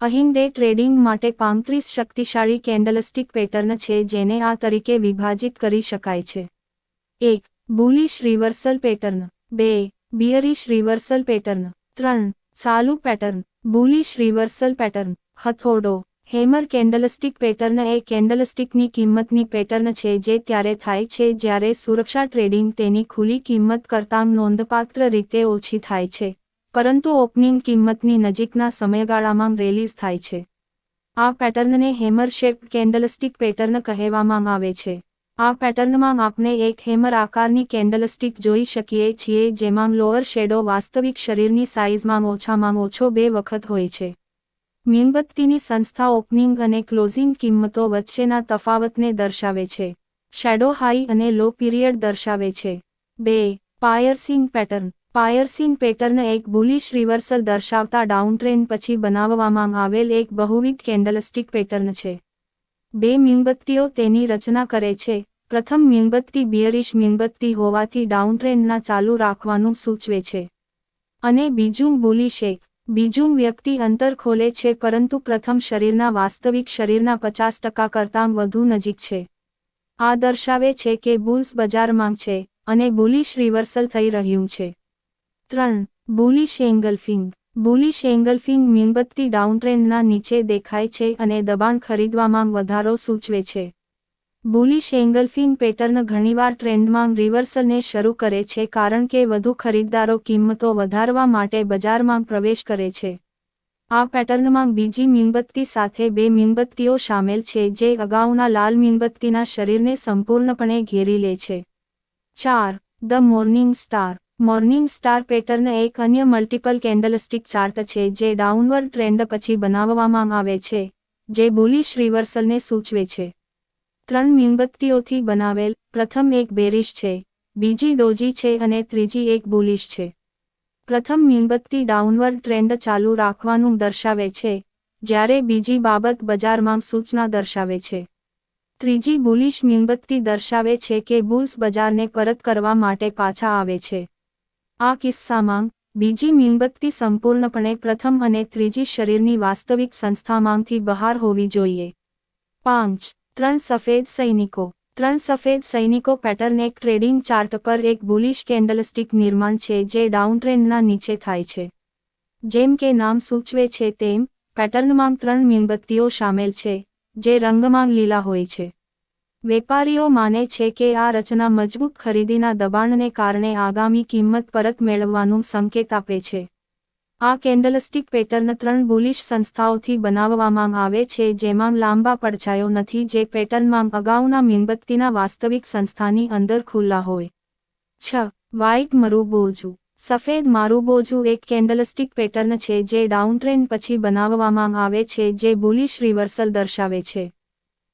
અહીં day trading માટે પાંત્રીસ શક્તિશાળી કેન્ડલસ્ટિક પેટર્ન છે જેને આ તરીકે વિભાજિત કરી શકાય છે. એક, બુલિશ રિવર્સલ પેટર્ન. બે, બિયરિશ રિવર્સલ પેટર્ન. ત્રણ ચાલુ pattern. Bullish reversal pattern. હથોડો. Hammer candlestick pattern એ કેન્ડલસ્ટિકની કિંમતની પેટર્ન છે જે ત્યારે થાય છે જ્યારે સુરક્ષા ટ્રેડિંગ તેની ખુલ્લી કિંમત કરતાં નોંધપાત્ર રીતે ઓછી થાય છે. પરંતુ ઓપનિંગ કિંમતની નજીકના સમયગાળામાં રિલીઝ થાય છે. આ પેટર્નને હેમર શેપ કેન્ડલસ્ટિક પેટર્ન કહેવામાં આવે છે. આ પેટર્નમાં આપણે એક હેમર આકારની કેન્ડલસ્ટિક જોઈ શકીએ છીએ જેમાં લોઅર શેડો વાસ્તવિક શરીરની સાઇઝમાં ઓછામાં ઓછો બે વખત હોય છે. મીણબત્તીની સંસ્થા ઓપનિંગ અને ક્લોઝિંગ કિંમતો વચ્ચેના તફાવતને દર્શાવે છે. શેડો હાઈ અને લો પીરિયડ દર્શાવે છે. બે પાયરસિંગ પેટર્ન પાયરસિંગ પેટર્ન એક બુલિશ રિવર્સલ દર્શાવતા ડાઉનટ્રેન્ડ પછી બનાવવામાં આવેલ એક બહુવિધ કેન્ડલસ્ટિક પેટર્ન છે. બે મીણબત્તીઓ તેની રચના કરે છે. પ્રથમ મીણબત્તી બિયરિશ મીણબત્તી હોવાથી ડાઉનટ્રેન્ડના ચાલુ રાખવાનું સૂચવે છે. અને બીજું બુલિશ એક. બીજું વ્યક્તિ અંતર ખોલે છે પરંતુ પ્રથમ શરીરના વાસ્તવિક શરીરના પચાસ ટકા કરતાં વધુ નજીક છે. આ દર્શાવે છે કે બુલ્સ બજારમાં છે અને બુલિશ રિવર્સલ થઈ રહ્યું છે. ત્રણ બુલિશ એંગલ્ફિંગ બુલિશ એંગલ્ફિંગ મીણબત્તી ડાઉનટ્રેન્ડના નીચે દેખાય છે અને દબાણ ખરીદવામાં વધારો સૂચવે છે. બુલિશ એંગલ્ફિંગ પેટર્ન ઘણીવાર ટ્રેન્ડમાં રિવર્સલને શરૂ કરે છે કારણ કે વધુ ખરીદદારો કિંમતો વધારવા માટે બજારમાં પ્રવેશ કરે છે. આ પેટર્નમાં બીજી મીણબત્તી સાથે બે મીણબત્તીઓ સામેલ છે જે અગાઉના લાલ મીણબત્તીના શરીરને સંપૂર્ણપણે ઘેરી લે છે. ચાર, the morning star. Morning star pattern એક અન્ય મલ્ટિપલ કેન્ડલસ્ટિક ચાર્ટ છે જે ડાઉનવર્ડ ટ્રેન્ડ પછી બનાવવામાં આવે છે, જે બુલિશ રિવર્સલને સૂચવે છે. ત્રણ મીણબત્તીઓથી બનાવેલ, પ્રથમ એક બેરિશ છે, બીજી ડોજી છે અને ત્રીજી એક બુલિશ છે. પ્રથમ મીણબત્તી ડાઉનવર્ડ ટ્રેન્ડ ચાલુ રાખવાનું દર્શાવે છે, જ્યારે બીજી બાબત બજારમાં સૂચના દર્શાવે છે. ત્રીજી બુલિશ મીણબત્તી દર્શાવે છે કે બુલ્સ બજારને પરત કરવા માટે પાછા આવે છે. આ કિસ્સામાં, બીજી મીણબત્તી સંપૂર્ણપણે પ્રથમ અને ત્રીજી શરીરની વાસ્તવિક સંસ્થામાંથી બહાર હોવી જોઈએ. પાંચ. ત્રણ સફેદ સૈનિકો. ત્રણ સફેદ સૈનિકો પેટર્ન એક ટ્રેડિંગ ચાર્ટ પર એક બુલિશ કેન્ડલસ્ટિક નિર્માણ છે જે ડાઉનટ્રેન્ડના નીચે થાય છે. જેમ કે નામ સૂચવે છે તેમ, પેટર્નમાં ત્રણ મીણબત્તીઓ સામેલ છે, જે રંગમાં લીલા હોય છે. વેપારીઓ માને છે કે આ રચના મજબૂત ખરીદીના દબાણને કારણે આગામી કિંમત પરત મેળવવાનું સંકેત આપે છે. આ કેન્ડલસ્ટિક પેટર્ન ત્રણ બુલિશ સંસ્થાઓથી બનાવવામાં આવે છે, જેમાં લાંબા પડછાયો નથી, જે પેટર્નમાં અગાઉના મીણબત્તીના વાસ્તવિક સંસ્થાની અંદર ખુલ્લા હોય. છ. વ્હાઇટ મરુબોજુ. સફેદ મારુબોજુ એક કેન્ડલસ્ટિક પેટર્ન છે, જે ડાઉનટ્રેન્ડ પછી બનાવવામાં આવે છે, જે બુલિશ રિવર્સલ દર્શાવે છે.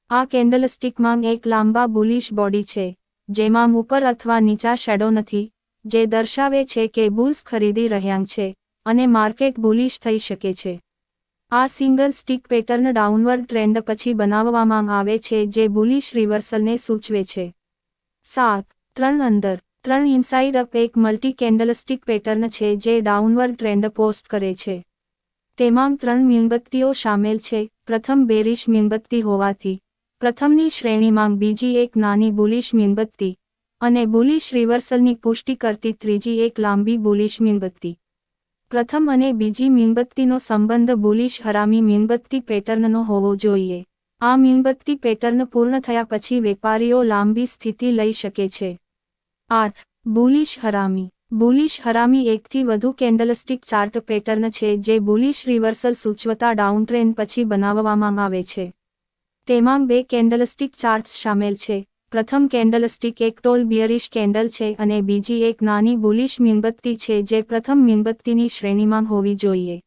આ કેન્ડલસ્ટિકમાં એક લાંબા બુલિશ બોડી છે, જેમાં ઉપર અથવા નીચા શેડો નથી, જે દર્શાવે છે કે બુલ્સ ખરીદી રહ્યા છે અને માર્કેટ બુલિશ થઈ શકે છે. આ single stick pattern downward trend પછી બનાવવામાં આવે છે જે બુલિશ રિવર્સલને સૂચવે છે. સાત, ત્રણ અંદર, ત્રણ ઇનસાઇડ અપ એક મલ્ટી કેન્ડલસ્ટિક પેટર્ન છે જે ડાઉનવર્ડ ટ્રેન્ડ પોસ્ટ કરે છે. તેમાં ત્રણ મીણબત્તીઓ સામેલ છે, પ્રથમ બેરિશ મીણબત્તી હોવાથી. પ્રથમની શ્રેણીમાં બીજી એક નાની બુલિશ મીણબત્તી અને બુલિશ રિવર્સલની પુષ્ટિ કરતી ત્રીજી એક લાંબી બુલિશ મીણબત્તી. પ્રથમ અને બીજી મીણબત્તીનો સંબંધ બુલિશ હરામી મીણબત્તી પેટર્નનો હોવો જોઈએ. આ મીણબત્તી પેટર્ન પૂર્ણ થયા પછી વેપારીઓ લાંબી સ્થિતિ લઈ શકે છે. આઠ, બુલિશ હરામી. બુલિશ હરામી એકથી વધુ કેન્ડલસ્ટિક ચાર્ટ પેટર્ન છે જે બુલિશ રિવર્સલ સૂચવતા ડાઉનટ્રેન્ડ પછી બનાવવામાં આવે છે. તેમાં બે કેન્ડલસ્ટિક ચાર્ટ્સ સામેલ છે. પ્રથમ કેન્ડલસ્ટિક એક ટોલ બિયરિશ કેન્ડલ છે અને બીજી એક નાની બુલિશ મીણબત્તી છે જે પ્રથમ મીણબત્તીની શ્રેણીમાં હોવી જોઈએ.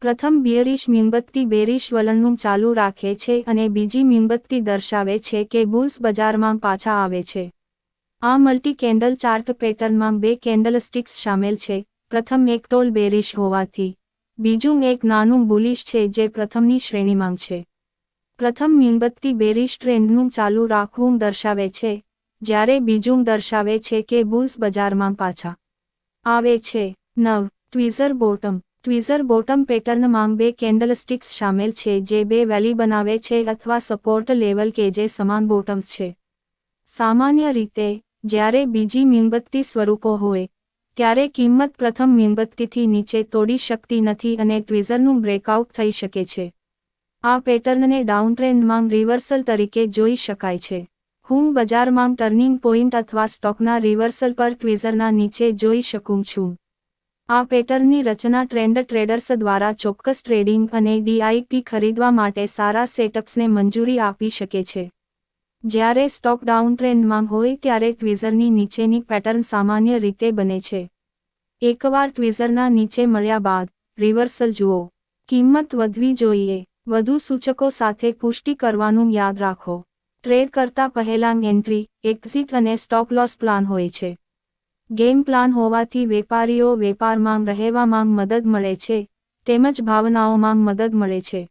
પ્રથમ બિયરિશ મીણબત્તી બેરિશ વલણનું ચાલુ રાખે છે અને બીજી મીણબત્તી દર્શાવે છે કે બુલ્સ બજારમાં પાછા આવે છે. આ મલ્ટી કેન્ડલ ચાર્ટ પેટર્નમાં બે કેન્ડલસ્ટિક્સ સામેલ છે. પ્રથમ એક ટોલ બેરિશ હોવાથી. બીજું એક નાનું બુલિશ છે જે પ્રથમની શ્રેણીમાં છે. પ્રથમ મીણબત્તી બેરિશ ટ્રેન્ડનું ચાલુ રાખવું દર્શાવે છે, જ્યારે બીજું દર્શાવે છે કે બુલ્સ બજારમાં પાછા આવે છે. નવ ટ્વીઝર બોટમ ટ્વિઝર બોટમ પેટર્નમાં બે કેન્ડલસ્ટિક્સ શામેલ છે, જે બે વેલી બનાવે છે અથવા સપોર્ટ લેવલ કે જે સમાન બોટમ્સ છે. સામાન્ય રીતે, જ્યારે બીજી મીણબત્તી સ્વરૂપો હોય, ત્યારે કિંમત પ્રથમ મીણબત્તીથી નીચે તોડી શકતી નથી અને ટ્વિઝરનું બ્રેકઆઉટ થઈ શકે છે. આ પેટર્નને ડાઉનટ્રેન્ડમાં રિવર્સલ તરીકે જોઈ શકાય છે. હું બજારમાં ટર્નિંગ પોઈન્ટ અથવા સ્ટોકના રિવર્સલ પર ટ્વિઝરના નીચે જોઈ શકું છું. આ પેટર્નની રચના ટ્રેન્ડ ટ્રેડર્સ દ્વારા ચોક્કસ ટ્રેડિંગ અને ડીઆઈપી ખરીદવા માટે સારા સેટઅપ્સને મંજૂરી આપી શકે છે. જ્યારે સ્ટોક ડાઉન ટ્રેન્ડમાં હોય ત્યારે ટ્વિઝરની નીચેની પેટર્ન સામાન્ય રીતે બને છે. એકવાર ટ્વિઝરના નીચે મળ્યા બાદ, રિવર્સલ જુઓ. કિંમત વધવી જોઈએ. વધુ સૂચકો સાથે પુષ્ટિ કરવાનું યાદ રાખો. ટ્રેડ કરતા પહેલાં એન્ટ્રી, એક્ઝિટ અને સ્ટોપ લોસ પ્લાન હોય છે. ગેમ પ્લાન હોવાથી વેપારીઓ વેપારમાં રહેવામાં મદદ મળે છે, તેમજ ભાવનાઓમાં મદદ મળે છે.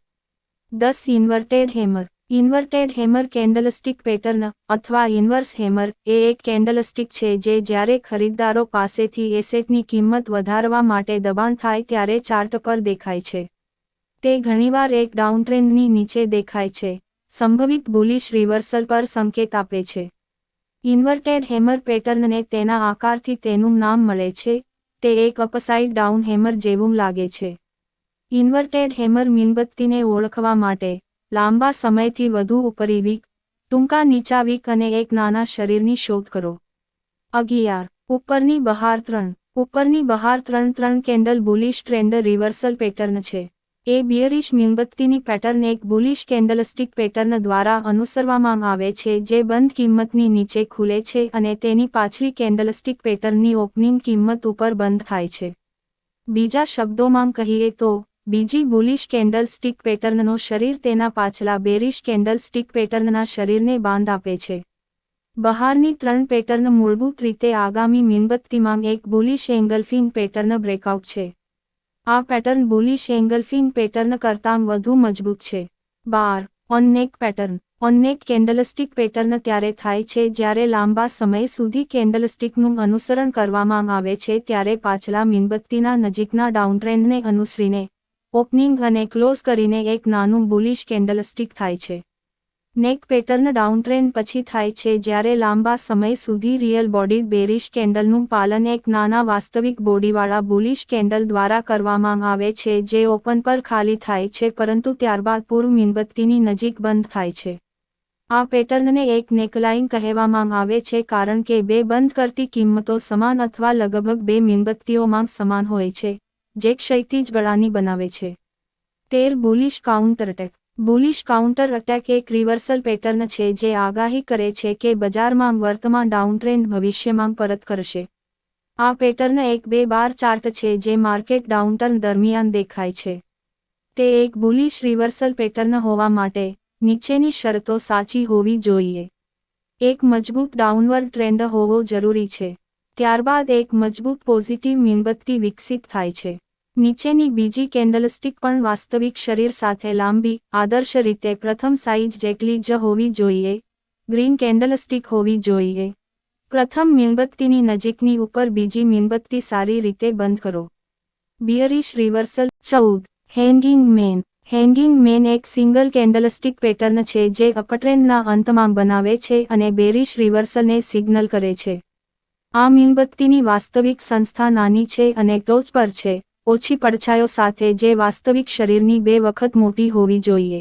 દસ inverted hammer. Inverted hammer candlestick pattern અથવા ઇન્વર્સ હેમર એ એક કેન્ડલસ્ટિક છે જે જ્યારે ખરીદદારો પાસેથી એસેટની કિંમત વધારવા માટે દબાણ થાય ત્યારે ચાર્ટ પર દેખાય છે. તે ઘણીવાર એક ડાઉનટ્રેન્ડની નીચે દેખાય છે. સંભવિત બુલિશ રિવર્સલ પર સંકેત આપે છે. ઇન્વર્ટેડ હેમર પેટર્નને તેના આકારથી તેનું નામ મળે છે. તે એક અપસાઇડ ડાઉન હેમર જેવું લાગે છે. ઇન્વર્ટેડ હેમર મીણબત્તીને ઓળખવા માટે લાંબા સમયથી વધુ ઉપરી વીક ટૂંકા નીચા વીક અને એક નાના શરીરની શોધ કરો. અગિયાર, ઉપરની બહાર ત્રણ, ઉપરની બહાર ત્રણ ત્રણ candle bullish trend reversal pattern છે. એ બિયરિશ મીણબત્તીની પેટર્ન એક બુલિશ કેન્ડલસ્ટિક પેટર્ન દ્વારા અનુસરવામાં આવે છે, જે બંધ કિંમતની નીચે ખુલે છે અને તેની પાછલી કેન્ડલસ્ટિક પેટર્નની ઓપનિંગ કિંમત ઉપર બંધ થાય છે. બીજા શબ્દોમાં કહીએ તો, બીજી બુલિશ કેન્ડલ સ્ટિક પેટર્નનો શરીર તેના પાછલા બેરિશ કેન્ડલ સ્ટિક પેટર્નના શરીરને બાંધ આપે છે. બહારની ત્રણ પેટર્ન મૂળભૂત રીતે આગામી મીણબત્તીમાં એક બુલિશ એંગલફિંગ પેટર્ન બ્રેકઆઉટ છે. આ પેટર્ન બુલિશ એંગલફિન પેટર્ન કરતાં વધુ મજબૂત છે. બાર on neck pattern. On neck candlestick pattern ત્યારે થાય છે જ્યારે લાંબા સમય સુધી કેન્ડલસ્ટિકનું અનુસરણ કરવામાં આવે છે ત્યારે પાછલા મીણબત્તીના નજીકના ડાઉનટ્રેન્ડને અનુસરીને, ઓપનિંગ અને ક્લોઝ કરીને એક નાનું બુલિશ કેન્ડલસ્ટિક થાય છે. નેક પેટર્ન ડાઉનટ્રેન પછી થાય છે જ્યારે લાંબા સમય સુધી રિયલ બોડી બેરિશ કેન્ડલનું પાલન એક નાના વાસ્તવિક બોડીવાળા બુલિશ કેન્ડલ દ્વારા કરવામાં આવે છે જે ઓપન પર ખાલી થાય છે પરંતુ ત્યારબાદ પૂર્વ મીણબત્તીની નજીક બંધ થાય છે. આ પેટર્નને એક નેકલાઇન કહેવામાં આવે છે કારણ કે બે બંધ કરતી કિંમતો સમાન અથવા લગભગ બે મીણબત્તીઓમાં સમાન હોય છે, જે ક્ષૈતિજ ગળાની બનાવે છે. તેર bullish counter attack bullish counter attack એક રિવર્સલ પેટર્ન છે જે આગાહી કરે છે કે બજારમાં વર્તમાન ડાઉનટ્રેન્ડ ભવિષ્યમાં પરત કરશે. આ પેટર્ન એક બે બાર ચાર્ટ છે જે માર્કેટ ડાઉનટર્ન દરમિયાન દેખાય છે. તે એક બુલિશ રિવર્સલ પેટર્ન હોવા માટે નીચેની શરતો સાચી હોવી જોઈએ. એક મજબૂત ડાઉનવર્ડ ટ્રેન્ડ હોવો જરૂરી છે. ત્યારબાદ એક મજબૂત પોઝિટિવ મીણબત્તી વિકસિત થાય છે. નીચેની બીજી કેન્ડલસ્ટિક પણ વાસ્તવિક શરીર સાથે લાંબી, આદર્શ રીતે પ્રથમ સાઇઝ જેટલી જ હોવી જોઈએ, ગ્રીન કેન્ડલસ્ટિક હોવી જોઈએ. પ્રથમ મીણબત્તીની નજીકની ઉપર બીજી મીણબત્તી સારી રીતે બંધ કરો. બિયરીશ રિવર્સલ ચૌદ. Hanging man. હેંગિંગ મેન એક સિંગલ કેન્ડલસ્ટિક પેટર્ન છે જે અપટ્રેન્ડના અંતમાં બનાવે છે અને બેરિશ રિવર્સલને સિગ્નલ કરે છે. આ મીણબત્તીની વાસ્તવિક સંસ્થા નાની છે અને ટોચ પર છે. ઓછી પડછાયો સાથે જે વાસ્તવિક શરીરની બે વખત મોટી હોવી જોઈએ.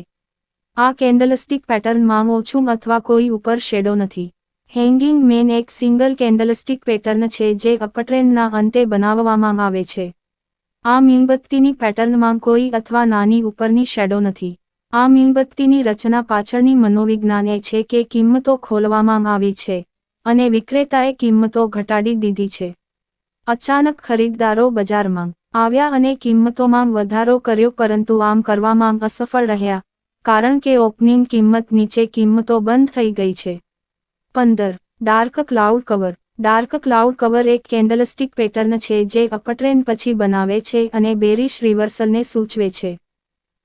આ કેન્ડલસ્ટિક પેટર્નમાં ઓછું અથવા કોઈ ઉપર શેડો નથી. હેંગિંગ મેન એક સિંગલ કેન્ડલસ્ટિક પેટર્ન છે જે અપટ્રેન્ડના અંતે બનાવવામાં આવે છે. આ મીણબત્તીની પેટર્નમાં કોઈ અથવા નાની ઉપરની શેડો નથી. આ મીણબત્તીની રચના પાછળની મનોવિજ્ઞાન એ છે કે કિંમતો ખોલવામાં આવી છે અને વિક્રેતાએ કિંમતો ઘટાડી દીધી છે. અચાનક ખરીદદારો બજારમાં આવ્યા અને કિંમતોમાં વધારો કર્યો પરંતુ આમ કરવામાં અસફળ રહ્યા. કારણ કે ઓપનિંગ કિંમત નીચે કિંમતો બંધ થઈ ગઈ છે. પંદર. Dark cloud cover. Dark cloud cover એક કેન્ડલસ્ટિક પેટર્ન છે જે અપટ્રેન પછી બનાવે છે અને બેરિશ રિવર્સલને સૂચવે છે.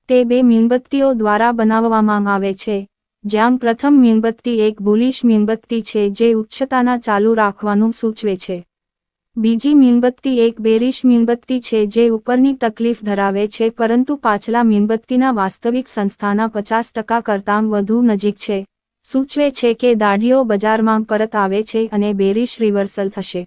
તે બે મીણબત્તીઓ દ્વારા બનાવવામાં આવે છે. જ્યાં પ્રથમ મીણબત્તી એક બુલિશ મીણબત્તી છે જે ઉચ્ચતાના ચાલુ રાખવાનું સૂચવે છે. બીજી મીણબત્તી એક બેરિશ મીણબત્તી છે જે ઉપરની તકલીફ ધરાવે છે, પરંતુ પાછલા મીણબત્તીના વાસ્તવિક સંસ્થાના પચાસ ટકા કરતાં વધુ નજીક છે. સૂચવે છે કે દાઢીઓ બજારમાં પરત આવે છે અને બેરિશ રિવર્સલ થશે.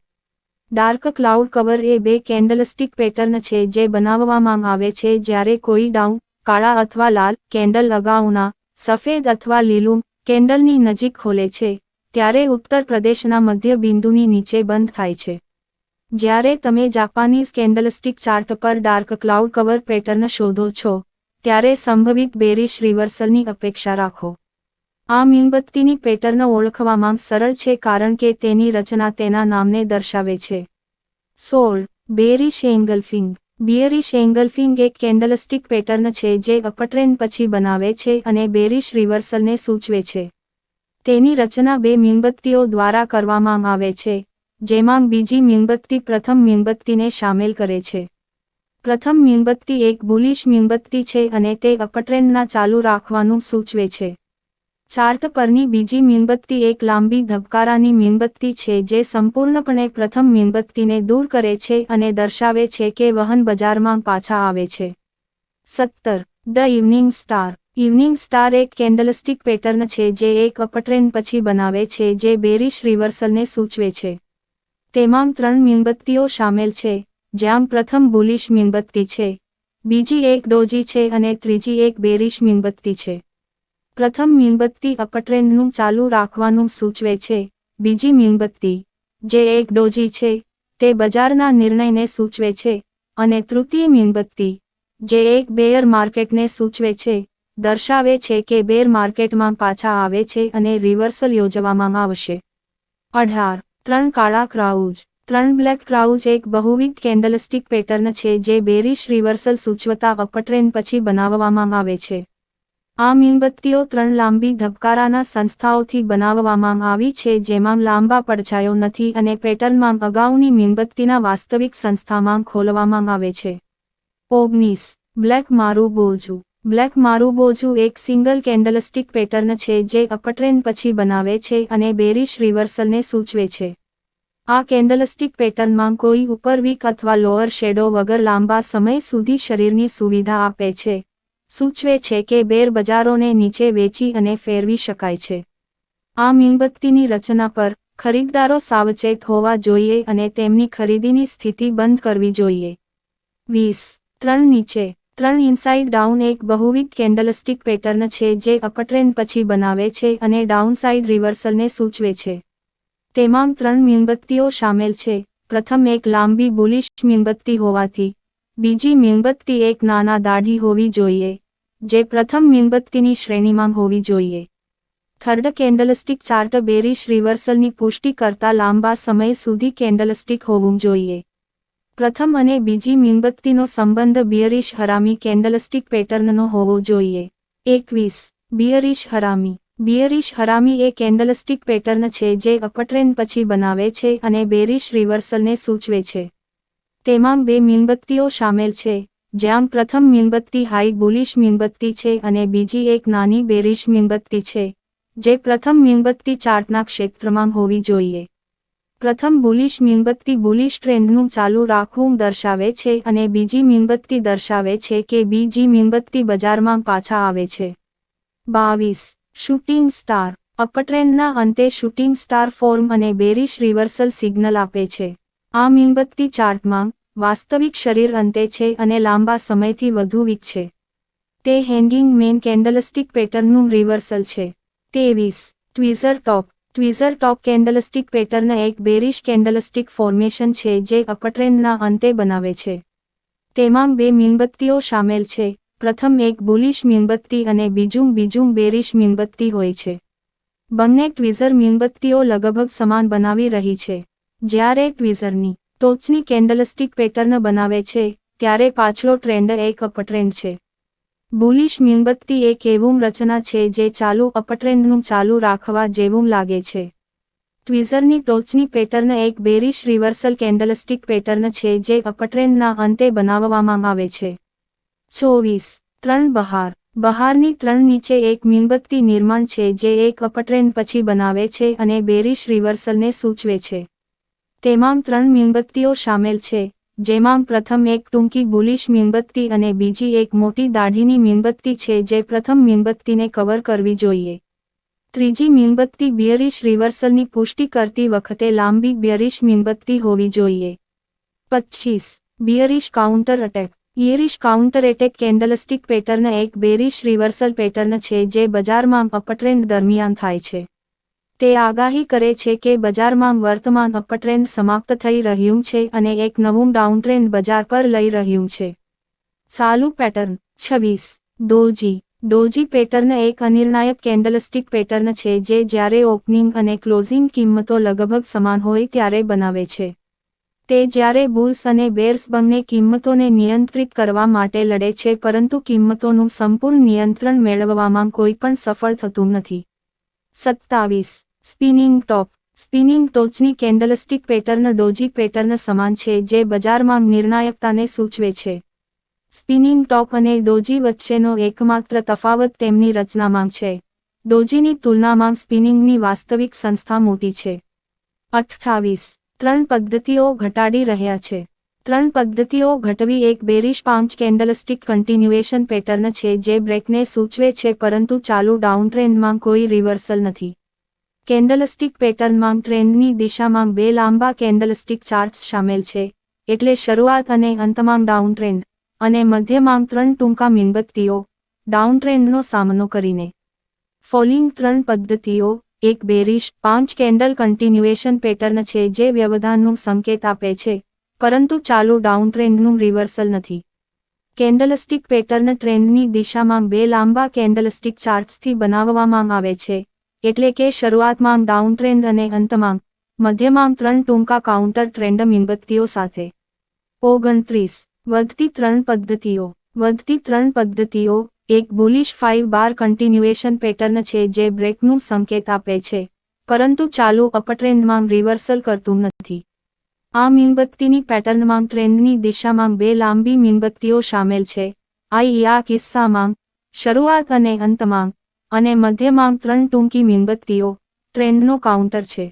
ડાર્ક ક્લાઉડ કવર એ બે કેન્ડલસ્ટિક પેટર્ન છે જે બનાવવામાં આવે છે જ્યારે કોઈ ડાઉન, કાળા અથવા લાલ, કેન્ડલ અગાઉના, સફેદ અથવા લીલું, કેન્ડલની નજીક ખોલે છે, ત્યારે ઉત્તર પ્રદેશના મધ્ય બિંદુની નીચે બંધ થાય છે. જ્યારે તમે જાપાનીઝ કેન્ડલસ્ટિક ચાર્ટ પર ડાર્ક ક્લાઉડ કવર પેટર્ન શોધો છો, ત્યારે સંભવિત બેરિશ રિવર્સલની અપેક્ષા રાખો. આ મીણબત્તીની પેટર્ન ઓળખવામાં સરળ છે કારણ કે તેની રચના તેના નામને દર્શાવે છે. સોળ બેરિશ એંગલફિંગ. બિયરિશ એંગલફિંગ એક કેન્ડલસ્ટિક પેટર્ન છે જે અપટ્રેન પછી બનાવે છે અને બેરિશ રિવર્સલને સૂચવે છે. તેની રચના બે મીણબત્તીઓ દ્વારા કરવામાં આવે છે. જેમાં બીજી મીણબત્તી પ્રથમ મીણબત્તીને સામેલ કરે છે. પ્રથમ મીણબત્તી એક બુલિશ મીણબત્તી છે અને તે અપટ્રેન્ડના ચાલુ રાખવાનું સૂચવે છે. ચાર્ટ પરની બીજી મીણબત્તી એક લાંબી ધબકારાની મીણબત્તી છે જે સંપૂર્ણપણે પ્રથમ મીણબત્તીને દૂર કરે છે અને દર્શાવે છે કે વહન બજારમાં પાછા આવે છે. સત્તર. The evening star. Evening star એક કેન્ડલસ્ટિક પેટર્ન છે જે એક અપટ્રેન પછી બનાવે છે જે બેરિશ રિવર્સલને સૂચવે છે. તેમાં ત્રણ મીણબત્તીઓ સામેલ છે, જ્યાં પ્રથમ બુલિશ મીણબત્તી છે, બીજી એક ડોજી છે અને ત્રીજી એક બેરિશ મીણબત્તી છે. પ્રથમ મીણબત્તી અપટ્રેન્ડનું ચાલુ રાખવાનું સૂચવે છે, બીજી મીણબત્તી, જે એક ડોજી છે, તે બજારના નિર્ણયને સૂચવે છે, અને તૃતીય મીણબત્તી, જે એક બેયર માર્કેટને સૂચવે છે, દર્શાવે છે કે બેર માર્કેટમાં પાછા આવે છે અને રિવર્સલ યોજવામાં આવશે. અઢાર ત્રણ કાળા ક્રાઉઝ. ત્રણ બ્લેક ક્રાઉઝ એક બહુવિધ કેન્ડલસ્ટિક પેટર્ન છે જે બેરિશ રિવર્સલ સૂચવતા અપટ્રેન પછી બનાવવામાં આવે છે. આ મીણબત્તીઓ ત્રણ લાંબી ધબકારાના સંસ્થાઓથી બનાવવામાં આવી છે જેમાં લાંબા પડછાયો નથી અને પેટર્નમાં અગાઉની મીણબત્તીના વાસ્તવિક સંસ્થામાં ખોલવામાં આવે છે. ઓગણીસ. બ્લેક મારું બોજું બ્લેક મારુબોજુ એક સિંગલ કેન્ડલસ્ટિક પેટર્ન છે જે અપટ્રેન પછી બનાવે છે અને બેરિશ રિવર્સલને સૂચવે છે. આ કેન્ડલસ્ટિક પેટર્નમાં કોઈ ઉપર વીક અથવા લોઅર શેડો વગર લાંબા સમય સુધી શરીરની સુવિધા આપે છે. સૂચવે છે કે બેર બજારોને નીચે વેચી અને ફેરવી શકાય છે. આ મીણબત્તીની રચના પર ખરીદદારો સાવચેત હોવા જોઈએ અને તેમની ખરીદીની સ્થિતિ બંધ કરવી જોઈએ. વીસ ત્રણ નીચે ત્રણ ઇનસાઇડ ડાઉન એક બહુવિધ કેન્ડલસ્ટિક પેટર્ન છે જે અપટ્રેન પછી બનાવે છે અને ડાઉનસાઇડ રિવર્સલને સૂચવે છે. તેમાં ત્રણ મીણબત્તીઓ સામેલ છે. પ્રથમ એક લાંબી બુલિશ મીણબત્તી હોવાથી. બીજી મીણબત્તી એક નાના દાઢી હોવી જોઈએ. જે પ્રથમ મીણબત્તીની શ્રેણીમાં હોવી જોઈએ. થર્ડ કેન્ડલસ્ટિક ચાર્ટ બેરિશ રિવર્સલની પુષ્ટિ કરતા લાંબા સમય સુધી કેન્ડલસ્ટિક હોવું જોઈએ. પ્રથમ અને બીજી મીણબત્તીનો સંબંધ બિયરિશ હરામી કેન્ડલસ્ટિક પેટર્નનો હોવો જોઈએ. એકવીસ. બિયરિશ હરામી. બિયરિશ હરામી એ કેન્ડલસ્ટિક પેટર્ન છે જે અપટ્રેન પછી બનાવે છે અને બેરિશ રિવર્સલને સૂચવે છે. તેમાં બે મીણબત્તીઓ શામેલ છે. જ્યાં પ્રથમ મીણબત્તી હાઈ બુલિશ મીણબત્તી છે અને બીજી એક નાની બેરિશ મીણબત્તી છે, જે પ્રથમ મીણબત્તી ચાર્ટના ક્ષેત્રમાં હોવી જોઈએ. પ્રથમ બુલિશ મીણબત્તી બુલિશ ટ્રેન્ડનું ચાલુ રાખવું દર્શાવે છે અને બીજી મીણબત્તી દર્શાવે છે કે બીજી મીણબત્તી બજારમાં પાછા આવે છે. બાવીસ. Shooting star. અપટ્રેન્ડના અંતે શૂટિંગ સ્ટાર ફોર્મ અને બેરિશ રિવર્સલ સિગ્નલ આપે છે. આ મીણબત્તી ચાર્ટમાં વાસ્તવિક શરીર અંતે છે અને લાંબા સમયથી વધુ વીક છે. તે હેંગિંગ મેન કેન્ડલસ્ટિક પેટર્નનું રિવર્સલ છે. તેવીસ tweezer top tweezer top candlestick pattern એક બેરિશ કેન્ડલસ્ટિક ફોર્મેશન છે જે અપટ્રેન્ડના અંતે બનાવે છે. તેમાં બે મીણબત્તીઓ શામેલ છે. પ્રથમ એક બુલિશ મીણબત્તી અને બીજું બીજું બેરિશ મીણબત્તી હોય છે. બંને ટ્વિઝર મીણબત્તીઓ લગભગ સમાન બનાવી રહી છે. જ્યારે ટ્વિઝરની ટોચની કેન્ડલસ્ટિક પેટર્ન બનાવે છે, ત્યારે પાછલો ટ્રેન્ડ એક અપટ્રેન્ડ છે. બુલિશ મીણબત્તી એક એવું રચના છે જે ચાલુ અપટ્રેન્ડનું ચાલુ રાખવા જેવું લાગે છે. ટ્વીઝરની ટોચની પેટર્ન એક બેરિશ રિવર્સલ કેન્ડલસ્ટિક પેટર્ન છે જે અપટ્રેન્ડના અંતે બનાવવામાં આવે છે. ચોવીસ. ત્રણ બહાર. બહારની ત્રણ નીચે એક મીણબત્તી નિર્માણ છે જે એક અપટ્રેન્ડ પછી બનાવે છે અને બેરિશ રિવર્સલને સૂચવે છે. તેમાં ત્રણ મીણબત્તીઓ સામેલ છે. જેમાં પ્રથમ એક ટૂંકી બુલિશ મીણબત્તી અને બીજી એક મોટી દાઢીની મીણબત્તી છે જે પ્રથમ મીણબત્તીને કવર કરવી જોઈએ. ત્રીજી મીણબત્તી બિયરિશ રિવર્સલની પુષ્ટિ કરતી વખતે લાંબી બિયરિશ મીણબત્તી હોવી જોઈએ. પચીસ. Bearish counter attack bearish counter attack candlestick pattern એક બેરિશ રિવર્સલ પેટર્ન છે જે બજારમાં અપટ્રેન્ડ દરમિયાન થાય છે. તે આગાહી કરે છે કે બજારમાં વર્તમાન અપટ્રેન્ડ સમાપ્ત થઈ રહ્યું છે અને એક નવું ડાઉનટ્રેન્ડ બજાર પર લઈ રહ્યું છે. ચાલુ પેટર્ન, છવ્વીસ. ડોજી. ડોજી પેટર્ન એક અનિર્ણાયક કેન્ડલસ્ટિક પેટર્ન છે જે જ્યારે ઓપનિંગ અને ક્લોઝિંગ કિંમતો લગભગ સમાન હોય ત્યારે બનાવે છે. તે જ્યારે બુલ્સ અને બેર્સ બંને કિંમતોને નિયંત્રિત કરવા માટે લડે છે પરંતુ કિંમતોનું સંપૂર્ણ નિયંત્રણ મેળવવામાં કોઈ પણ સફળ થતું નથી. સત્તાવીસ. Spinning top. સ્પિનિંગ ટોચની કેન્ડલસ્ટિક પેટર્ન ડોજી પેટર્ન સમાન છે, જે બજારમાં નિર્ણાયકતાને સૂચવે છે. સ્પિનિંગ ટોપ અને ડોજી વચ્ચેનો એકમાત્ર તફાવત તેમની રચનામાં છે. ડોજીની તુલનામાં સ્પિનિંગની વાસ્તવિક સંસ્થા મોટી છે. અઠ્ઠાવીસ. ત્રણ પદ્ધતિઓ ઘટાડી રહ્યા છે. ત્રણ પદ્ધતિઓ ઘટવી એક બેરિશ પાંચ કેન્ડલસ્ટિક કન્ટિન્યુએશન પેટર્ન છે, જે બ્રેકને સૂચવે છે, પરંતુ ચાલુ ડાઉન ટ્રેન્ડમાં કોઈ રિવર્સલ નથી. કેન્ડલસ્ટિક પેટર્નમાં ટ્રેન્ડની દિશામાં બે લાંબા કેન્ડલસ્ટિક ચાર્ટ્સ સામેલ છે, એટલે શરૂઆત અને અંતમાં ડાઉન ટ્રેન્ડ અને મધ્યમાં ત્રણ ટૂંકા મીણબત્તીઓ ડાઉન ટ્રેન્ડનો સામનો કરીને. ફોલિંગ ત્રણ પદ્ધતિઓ, એક બેરિશ, પાંચ કેન્ડલ કન્ટિન્યુએશન પેટર્ન છે જે વ્યવધાનનું સંકેત આપે છે, પરંતુ ચાલુ ડાઉન ટ્રેન્ડનું રિવર્સલ નથી. કેન્ડલસ્ટિક પેટર્ન ટ્રેન્ડની દિશામાં બે લાંબા કેન્ડલસ્ટિક ચાર્ટ્સથી બનાવવામાં આવે છે એટલે કે શરૂઆતમાં ડાઉન ટ્રેન્ડ અને અંતમાં મધ્યમાં ત્રણ ટૂંકા કાઉન્ટર ટ્રેન્ડ મીણબત્તીઓ સાથે. ઓગણત્રીસ. વધતી ત્રણ પદ્ધતિઓ. વધતી ત્રણ પદ્ધતિઓ. એક bullish five bar continuation pattern છે જે બ્રેકનું સંકેત આપે છે. પરંતુ ચાલુ અપટ્રેન્ડમાં રિવર્સલ કરતું નથી. આ મીણબત્તીની પેટર્નમાં ટ્રેન્ડની દિશામાં બે લાંબી મીણબત્તીઓ સામેલ છે. આઈ, આ કિસ્સામાં શરૂઆત અને અંતમાં અને મધ્યમાં ત્રણ ટૂંકી મીણબત્તીઓ ટ્રેન્ડનો કાઉન્ટર છે.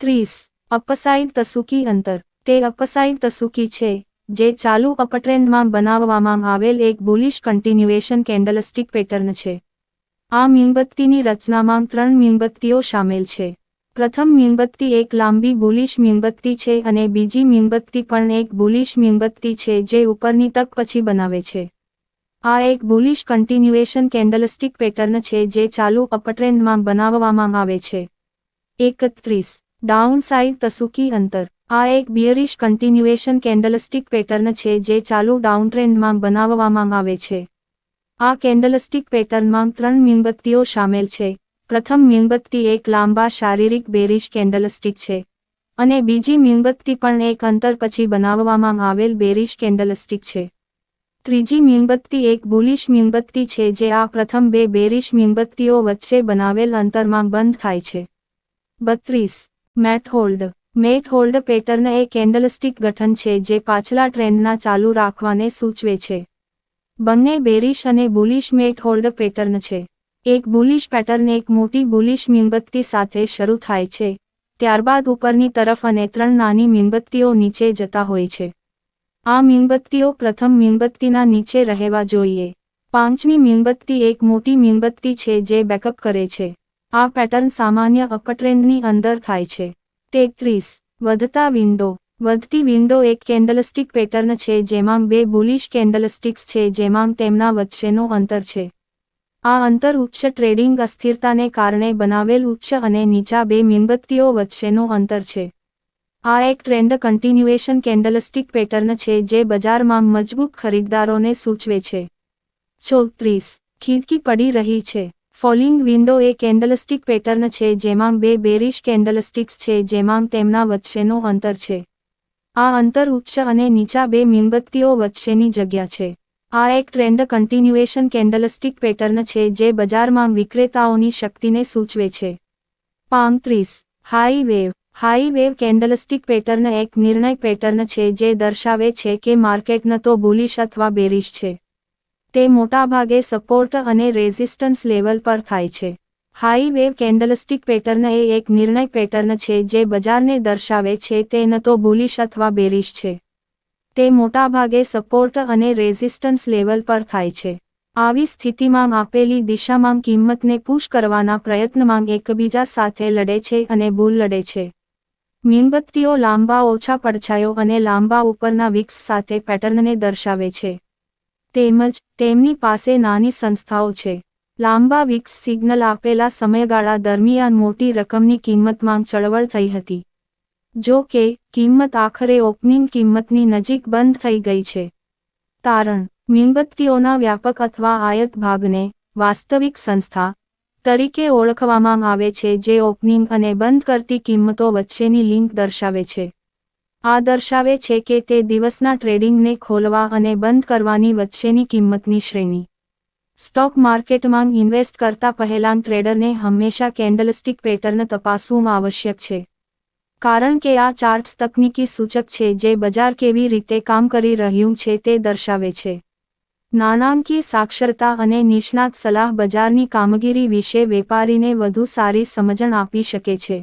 ત્રીસ, અપસાઇડ તસુકી અંતર. તે અપસાઇડ તસુકી છે, જે ચાલુ અપટ્રેન્ડમાં બનાવવામાં આવેલ એક બુલિશ કન્ટિન્યુએશન કેન્ડલસ્ટિક પેટર્ન છે. આ મીણબત્તીની રચનામાં ત્રણ મીણબત્તીઓ સામેલ છે. પ્રથમ મીણબત્તી એક લાંબી બુલિશ મીણબત્તી છે અને બીજી મીણબત્તી પણ એક બુલિશ મીણબત્તી છે જે ઉપરની તક પછી બનાવે છે. આ એક બુલિશ કન્ટિન્યુએશન કેન્ડલસ્ટિક પેટર્ન છે જે ચાલુ અપટ્રેન્ડમાં બનાવવામાં આવે છે. એકત્રીસ. ડાઉન સાઇડ તસુકી અંતર. આ એક બિયરિશ કન્ટિન્યુએશન કેન્ડલસ્ટિક પેટર્ન છે જે ચાલુ ડાઉનટ્રેન્ડમાં બનાવવામાં આવે છે. આ કેન્ડલસ્ટિક પેટર્નમાં ત્રણ મીણબત્તીઓ સામેલ છે. પ્રથમ મીણબત્તી એક લાંબા શારીરિક બેરિશ કેન્ડલસ્ટિક છે. અને બીજી મીણબત્તી પણ એક અંતર પછી બનાવવામાં આવેલ બેરિશ કેન્ડલસ્ટિક છે. ત્રીજી મીણબત્તી એક બુલિશ મીણબત્તી છે જે આ પ્રથમ બે બેરિશ મીણબત્તીઓ વચ્ચે બનાવેલ અંતરમાં બંધ થાય છે. બત્રીસ. Mat hold. Mat hold pattern એ કેન્ડલસ્ટિક ગઠન છે જે પાછલા ટ્રેન્ડના ચાલુ રાખવાને સૂચવે છે. બંને બેરિશ અને બુલિશ મેટ હોલ્ડ પેટર્ન છે. એક બુલિશ પેટર્ન એક મોટી બુલિશ મીણબત્તી સાથે શરૂ થાય છે. ત્યારબાદ ઉપરની તરફ અને ત્રણ નાની મીણબત્તીઓ નીચે જતા હોય છે. આ મીણબત્તીઓ પ્રથમ મીણબત્તીના નીચે રહેવા જોઈએ. પાંચમી મીણબત્તી એક મોટી મીણબત્તી છે જે બેકઅપ કરે છે. આ પેટર્ન સામાન્ય અપટ્રેન્ડની અંદર થાય છે. તેત્રીસ વધતા વિન્ડો. વધતી વિન્ડો એક કેન્ડલસ્ટિક પેટર્ન છે જેમાં બે બુલિશ કેન્ડલસ્ટિક્સ છે જેમાં તેમના વચ્ચેનો અંતર છે. આ અંતર ઉચ્ચ ટ્રેડિંગ અસ્થિરતાને કારણે બનાવેલ ઉચ્ચ અને નીચા બે મીણબત્તીઓ વચ્ચેનો અંતર છે. આ એક ટ્રેન્ડ કન્ટિન્યુએશન કેન્ડલસ્ટિક પેટર્ન છે જે બજારમાં મજબૂત ખરીદદારોને સૂચવે છે. ચોત્રીસ ખીડકી પડી રહી છે. ફોલિંગ વિન્ડો એ કેન્ડલસ્ટિક પેટર્ન છે જેમાં બે બેરિશ કેન્ડલસ્ટિક્સ છે જેમાં તેમના વચ્ચેનો અંતર છે. આ અંતર ઉચ્ચ અને નીચા બે મીણબત્તીઓ વચ્ચેની જગ્યા છે. આ એક ટ્રેન્ડ કન્ટિન્યુએશન કેન્ડલસ્ટિક પેટર્ન છે જે બજારમાં વિક્રેતાઓની શક્તિને સૂચવે છે. પાંત્રીસ. High wave. High wave candlestick pattern એક નિર્ણય પેટર્ન છે જે દર્શાવે છે કે માર્કેટ તો બુલિશ અથવા બેરિશ છે. તે મોટાભાગે સપોર્ટ અને રેઝિસ્ટન્સ લેવલ પર થાય છે. હાઈ વેવ કેન્ડલસ્ટિક પેટર્ન એ એક નિર્ણય પેટર્ન છે જે બજારને દર્શાવે છે તે ન તો બુલિશ અથવા બેરિશ છે. તે મોટાભાગે સપોર્ટ અને રેઝિસ્ટન્સ લેવલ પર થાય છે. આવી સ્થિતિમાં આપેલી દિશામાં કિંમતને પુશ કરવાના પ્રયત્નમાં એકબીજા સાથે લડે છે અને બુલ લડે છે. મીણબત્તીઓ લાંબા ઓછા પડછાયો અને લાંબા ઉપરના વિક્સ સાથે પેટર્નને દર્શાવે છે. તેમજ, તેમની પાસે નાની સંસ્થાઓ છે. લાંબા વિક્સ સિગ્નલ આપેલા સમયગાળા દરમિયાન મોટી રકમની કિંમતમાં ચળવળ થઈ હતી. જો કે, કિંમત આખરે ઓપનિંગ કિંમતની નજીક બંધ થઈ ગઈ છે. તારણ, મીણબત્તીઓના વ્યાપક અથવા આયત ભાગને વાસ્તવિક સંસ્થા તરીકે ઓળખવામાં આવે છે જે ઓપનિંગ અને બંધ કરતી કિંમતો વચ્ચેની લિંક દર્શાવે છે. આ દર્શાવે છે કે તે દિવસના ટ્રેડિંગને ખોલવા અને બંધ કરવાની વચ્ચેની કિંમતની શ્રેણી. સ્ટોક માર્કેટમાં ઇન્વેસ્ટ કરતા પહેલાં ટ્રેડરને હંમેશા કેન્ડલસ્ટિક પેટર્ન તપાસવું આવશ્યક છે. કારણ કે આ ચાર્ટ્સ તકનીકી સૂચક છે જે બજાર કેવી રીતે કામ કરી રહ્યું છે તે દર્શાવે છે. નાણાંકીય સાક્ષરતા અને નિષ્ણાત સલાહ બજારની કામગીરી વિશે વેપારીને વધુ સારી સમજણ આપી શકે છે.